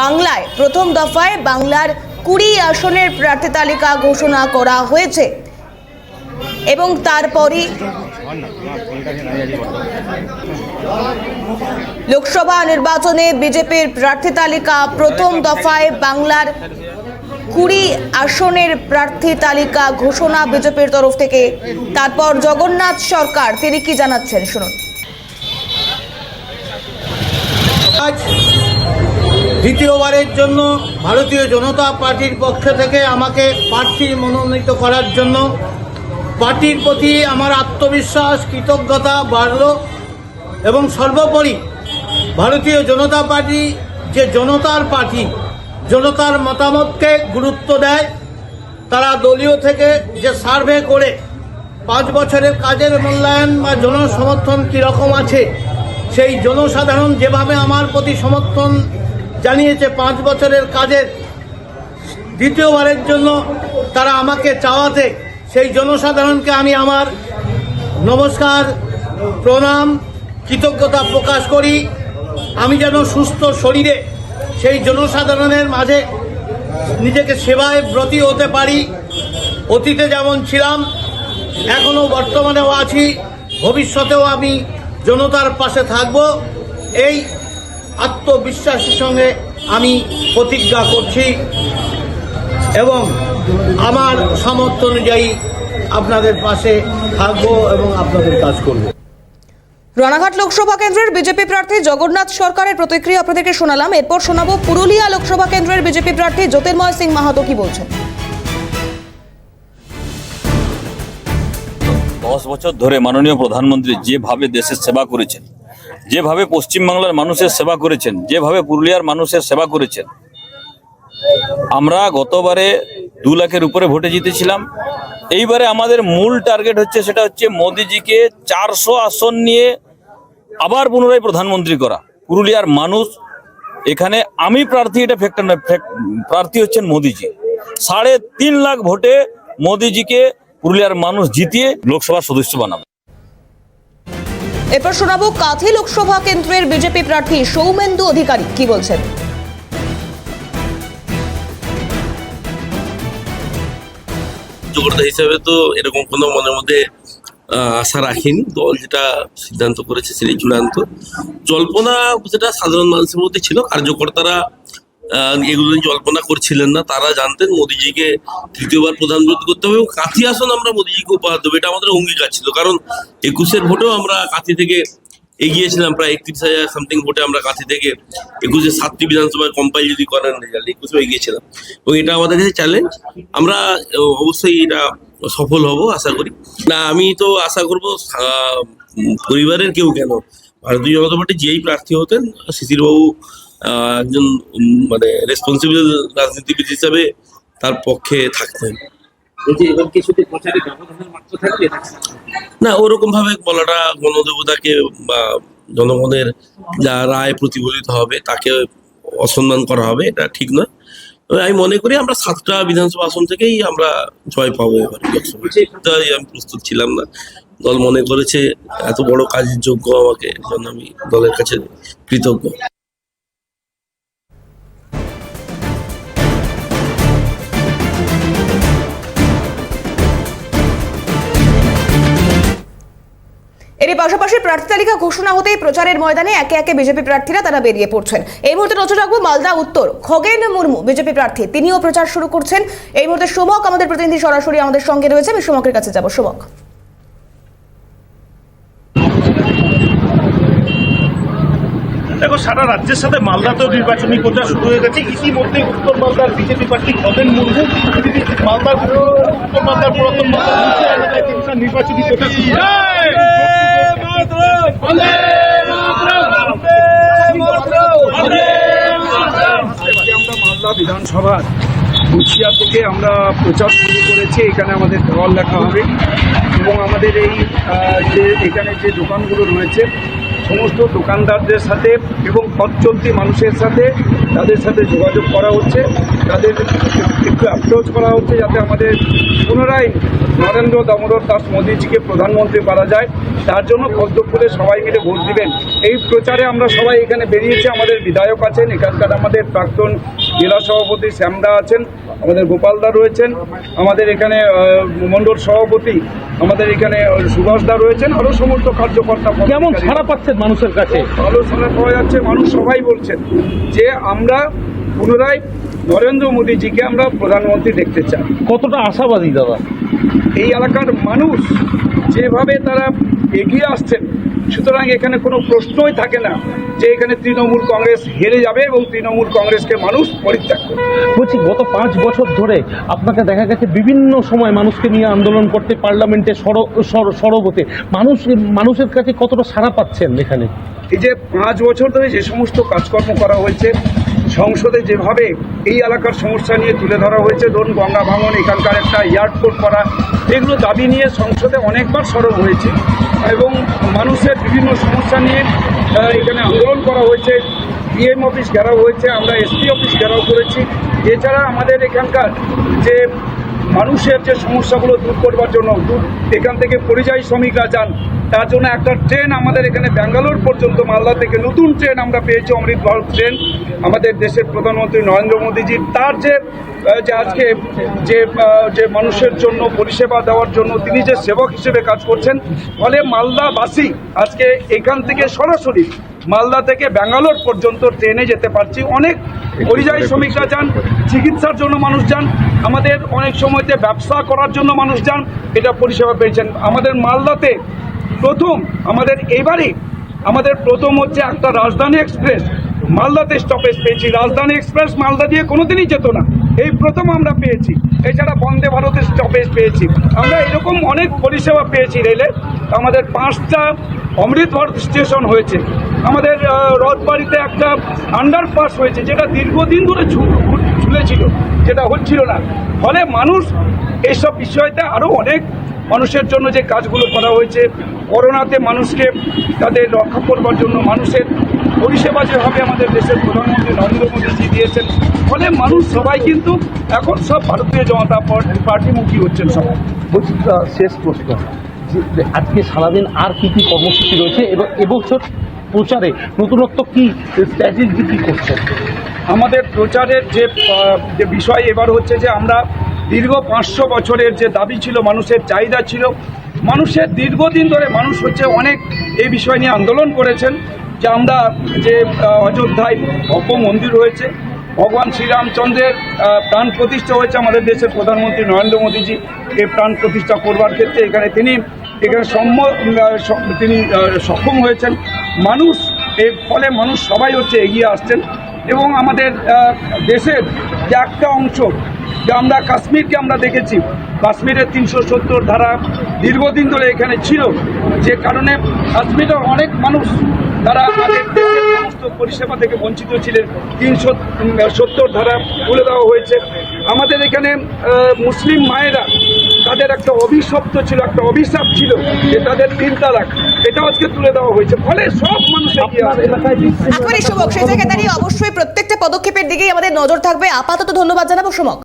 বাংলায় প্রথম দফায় বাংলার কুড়ি আসনের প্রার্থী তালিকা ঘোষণা করা হয়েছে। এবং তারপরই লোকসভা নির্বাচনে বিজেপির প্রার্থী তালিকা প্রথম দফায় বাংলার কুড়ি আসনের প্রার্থী তালিকা ঘোষণা বিজেপির তরফ থেকে। তারপর জগন্নাথ সরকার, তিনি কি জানাচ্ছেন? শুনুন। দ্বিতীয়বারের জন্য ভারতীয় জনতা পার্টির পক্ষ থেকে আমাকে প্রার্থী মনোনীত করার জন্য পার্টির প্রতি আমার আত্মবিশ্বাস, কৃতজ্ঞতা বাড়ল এবং সর্বোপরি ভারতীয় জনতা পার্টি যে জনতার পার্টি, জনতার মতামতকে গুরুত্ব দেয়, তারা দলীয় থেকে যে সার্ভে করে পাঁচ বছরের কাজের মূল্যায়ন বা জনসমর্থন কীরকম আছে, সেই জনসাধারণ যেভাবে আমার প্রতি সমর্থন জানিয়েছে পাঁচ বছরের কাজের দ্বিতীয়বারের জন্য তারা আমাকে চাওয়াতে। সেই জনসাধারণকে আমি আমার নমস্কার, প্রণাম, কৃতজ্ঞতা প্রকাশ করি। আমি যেন সুস্থ শরীরে সেই জনসাধারণের মাঝে নিজেকে সেবায় ব্রতী হতে পারি। অতীতে যেমন ছিলাম, এখনও বর্তমানেও আছি। ভবিষ্যতেও আমি জনতার পাশে থাকব। এই আত্মবিশ্বাসের সঙ্গে আমি প্রতিজ্ঞা করছি এবং আমার সামর্থ্য অনুযায়ী আপনাদের পাশে থাকব এবং আপনাদের কাজ করব। রানাঘাট লোকসভা কেন্দ্রের বিজেপি প্রার্থী জগন্নাথ সরকারের প্রতিক্রিয়া আপনাদেরকে শোনালাম। এরপর শোনাবো পুরুলিয়া লোকসভা কেন্দ্রের বিজেপি প্রার্থী জ্যোতির্ময় সিং মাহাতো কি বলছেন? দশ বছর ধরে মাননীয় প্রধানমন্ত্রী যেভাবে দেশের সেবা করেছেন যেভাবে পশ্চিমবাংলার মানুষের সেবা করেছেন, যেভাবে পুরুলিয়ার মানুষের সেবা করেছেন, আমরা গতবারে দু লাখের উপরে ভোটে জিতেছিলাম। এইবারে আমাদের মূল টার্গেট হচ্ছে সেটা হচ্ছে মোদিজিকে চারশো আসন নিয়ে আবার পুনরায় প্রধানমন্ত্রী করা। পুরুলিয়ার মানুষ, এখানে আমি প্রার্থী, এটা ফ্যাক্টর নয় প্রার্থী হচ্ছেন মোদিজি। সাড়ে তিন লাখ ভোটে মোদিজিকে পুরুলিয়ার মানুষ জিতিয়ে লোকসভার সদস্য বানাবে। এরপর শোনাবো কাঁথি লোকসভা কেন্দ্রের বিজেপি প্রার্থী সৌমেন্দু অধিকারী, কি বলছেন? যোগ্যতা হিসাবে তো এরকম কোনো মনের মধ্যে আশা রাখিনি। দল যেটা সিদ্ধান্ত করেছে সেটাই চূড়ান্ত। জল্পনা যেটা সাধারণ মানুষের মধ্যে ছিল, কার্যকর্তারা এগুলো নিয়ে জল্পনা করছিলেন না, তারা জানতেন মোদিজিকে তৃতীয়বার প্রধানমন্ত্রী করতে হবে এবং কাথি আসন আমরা মোদিজিকে উপহার দেবো, এটা আমাদের অঙ্গীকার ছিল। কারণ একুশের ভোটেও আমরা কাথি থেকে এগিয়েছিলাম, প্রায় একত্রিশ হাজার সামথিং ভোটে আমরা কাছে থেকে একুশে সাতটি বিধানসভায় কম্পাইল যদি করেন রেজাল্ট একুশে এগিয়েছিলাম। এবং এটা আমাদের কাছে চ্যালেঞ্জ আমরা অবশ্যই এটা সফল হব, আশা করি। না, আমি তো আশা করব পরিবারের কেউ কেন, ভারতীয় জনতা পার্টি যেই প্রার্থী হতেন, শিশিরবাবু একজন মানে রেসপন্সিবল রাজনীতিবিদ হিসাবে তার পক্ষে থাকতেন। না ওরকম ভাবে বলাটা গণদেবতাকে বা জনগণের যা রায় প্রতিফলিত হবে তাকে অসম্মান করা হবে এটা ঠিক নয়। তবে আমি মনে করি আমরা সাতটা বিধানসভা আসন থেকেই আমরা জয় পাবো এবারে লোকসভায়। আমি প্রস্তুত ছিলাম না। দল মনে করেছে এত বড় কাজের যোগ্য আমাকে আমি দলের কাছে কৃতজ্ঞ। এরই পাশাপাশি প্রার্থী তালিকা ঘোষণা হতেই প্রচারের ময়দানে একে একে বিজেপি প্রার্থীরা তারা বেরিয়ে পড়ছেন। এই মুহূর্তে নজর রাখব মালদা উত্তর খগেন মুর্মু বিজেপি প্রার্থী তিনিও প্রচার শুরু করছেন। এই মুহূর্তে সোমক আমাদের প্রতিনিধি সরাসরি আমাদের সঙ্গে রয়েছে আমি সোমকের কাছে যাব। সোমক। দেখো সারা রাজ্যের সাথে মালদাতেও নির্বাচনী প্রচার শুরু হয়ে গেছে। ইতিমধ্যে উত্তর মালদার বিজেপি প্রার্থী খগেন মুর্মু মালদার উত্তর মালদার পুরাতন মালদার এলাকায় তিনি নির্বাচনী প্রচার শুরু মালদা বিধানসভা গুছিয়া থেকে আমরা প্রচার শুরু করেছি। এখানে আমাদের দল লেখা হবে। এবং আমাদের এই যে এখানে যে দোকানগুলো রয়েছে সমস্ত দোকানদারদের সাথে এবং পথ চলতি মানুষের সাথে তাদের সাথে যোগাযোগ করা হচ্ছে। তাদের অ্যাপ্রোচ করা হচ্ছে যাতে আমাদের পুনরায় নরেন্দ্র দামোদর দাস মোদীজিকে প্রধানমন্ত্রী করা যায়। তার জন্য পদ্মপুরে সবাই মিলে ভোট দিবেন। এই প্রচারে আমরা সবাই এখানে বেরিয়েছি। আমাদের বিধায়ক আছেন এখানকার আমাদের প্রাক্তন জেলা সভাপতি শ্যামদা আছেন আমাদের গোপালদা রয়েছেন আমাদের এখানে মণ্ডল সভাপতি আমাদের এখানে সুভাষদা রয়েছেন আরও সমস্ত কার্যকর্তা কেমন। সারা পাচ্ছেন মানুষের কাছে? ভালো সারা পাওয়া যাচ্ছে মানুষ সবাই বলছেন যে আমরা পুনরায় নরেন্দ্র মোদীজিকে আমরা প্রধানমন্ত্রী দেখতে চাই। কতটা আশাবাদী দাদা? এই এলাকার মানুষ যেভাবে তারা এগিয়ে আসছেন সুতরাং এখানে কোনো প্রশ্নই থাকে না যে এখানে তৃণমূল কংগ্রেস হেরে যাবে এবং তৃণমূল কংগ্রেসকে মানুষ পরিত্যাগ করবে। বলছি গত পাঁচ বছর ধরে আপনাকে দেখা গেছে বিভিন্ন সময় মানুষকে নিয়ে আন্দোলন করতে পার্লামেন্টে সর- সর- সরব হতে। মানুষ মানুষের কাছে কতটা সাড়া পাচ্ছেন এখানে? এই যে পাঁচ বছর ধরে যে সমস্ত কাজকর্ম করা হয়েছে সংসদে যেভাবে এই এলাকার সমস্যা নিয়ে তুলে ধরা হয়েছে, ধরুন গঙ্গা ভাঙন, এখানকার একটা এয়ারপোর্ট করা, এগুলো দাবি নিয়ে সংসদে অনেকবার সরব হয়েছে এবং মানুষের বিভিন্ন সমস্যা নিয়ে এখানে আন্দোলন করা হয়েছে ডিএম অফিস ঘেরাও হয়েছে, আমরা এসপি অফিস ঘেরাও করেছি। এছাড়া আমাদের এখানকার যে মানুষের যে সমস্যাগুলো দূর করবার জন্য এখান থেকে পরিযায়ী শ্রমিকরা যান, তার জন্য একটা ট্রেন আমাদের এখানে ব্যাঙ্গালোর পর্যন্ত মালদা থেকে নতুন ট্রেন আমরা পেয়েছি অমৃত ভারত ট্রেন। আমাদের দেশের প্রধানমন্ত্রী নরেন্দ্র মোদীজি, তার যে যে আজকে যে যে মানুষের জন্য পরিষেবা দেওয়ার জন্য তিনি যে সেবক হিসেবে কাজ করছেন, ফলে মালদাবাসী আজকে এখান থেকে সরাসরি মালদা থেকে ব্যাঙ্গালোর পর্যন্ত ট্রেনে যেতে পারছি। অনেক পরিযায়ী শ্রমিকরা যান, চিকিৎসার জন্য মানুষ যান, আমাদের অনেক সময়তে ব্যবসা করার জন্য মানুষ যান, এটা পরিষেবা পেয়েছেন। আমাদের মালদাতে প্রথম, আমাদের এবারে আমাদের প্রথম হচ্ছে একটা রাজধানী এক্সপ্রেস। মালদাতে স্টপেজ পেয়েছি। রাজধানী এক্সপ্রেস মালদা দিয়ে কোনোদিনই যেত না। এই প্রথম আমরা পেয়েছি। এছাড়া বন্দে ভারতের স্টপেজ পেয়েছি। আমরা এরকম অনেক পরিষেবা পেয়েছি রেলে। আমাদের পাঁচটা অমৃত ভারত স্টেশন হয়েছে। আমাদের রথবাড়িতে একটা আন্ডারপাস হয়েছে, যেটা দীর্ঘদিন ধরে ঝুলেছিল, যেটা হচ্ছিল না। ফলে মানুষ এইসব বিষয়তে আরও অনেক মানুষের জন্য যে কাজগুলো করা হয়েছে, করোনাতে মানুষকে তাদের রক্ষা করবার জন্য মানুষের পরিষেবা যেভাবে আমাদের দেশের প্রধানমন্ত্রী নরেন্দ্র মোদীজি দিয়েছেন ফলে মানুষ সবাই কিন্তু এখন সব ভারতীয় জনতা পার্টিমুখী হচ্ছেন সবাই। শেষ প্রশ্ন। আজকে সারাদিন আর কি কি কর্মসূচি রয়েছে এবং এবছর প্রচারে নতুনত্ব কি স্ট্র্যাটেজি কি করছেন? আমাদের প্রচারের যে যে বিষয় এবার হচ্ছে যে আমরা দীর্ঘ পাঁচশো বছরের যে দাবি ছিল মানুষের চাহিদা ছিল মানুষের দীর্ঘদিন ধরে মানুষ হচ্ছে অনেক এই বিষয় নিয়ে আন্দোলন করেছেন। যে আমরা যে অযোধ্যায় ভব্য মন্দির হয়েছে ভগবান শ্রীরামচন্দ্রের প্রাণ প্রতিষ্ঠা হয়েছে আমাদের দেশের প্রধানমন্ত্রী নরেন্দ্র মোদীজি এই প্রাণ প্রতিষ্ঠা করবার ক্ষেত্রে এখানে তিনি, এখানে সম্ম তিনি সক্ষম হয়েছেন। মানুষ, এর ফলে মানুষ সবাই হচ্ছে এগিয়ে আসছেন এবং আমাদের দেশের যে একটা অংশ, যে আমরা কাশ্মীরকে আমরা দেখেছি, কাশ্মীরের তিনশো সত্তর ধারা দীর্ঘদিন ধরে এখানে ছিল যে কারণে কাশ্মীরের অনেক মানুষ তারা আগের সমস্ত পরিষেবা থেকে বঞ্চিত ছিলেন। তিনশো সত্তর ধারা তুলে দেওয়া হয়েছে। আমাদের এখানে মুসলিম মায়েরা তাদের একটা অভিশপ্ত ছিল একটা অভিশাপ ছিল যে তাদের তিন তালাক এটা আজকে তুলে দেওয়া হয়েছে। ফলে সব মানুষ এলাকায় অবশ্যই প্রত্যেকটা পদক্ষেপের দিকেই আমাদের নজর থাকবে। আপাতত ধন্যবাদ জানাব সুমক।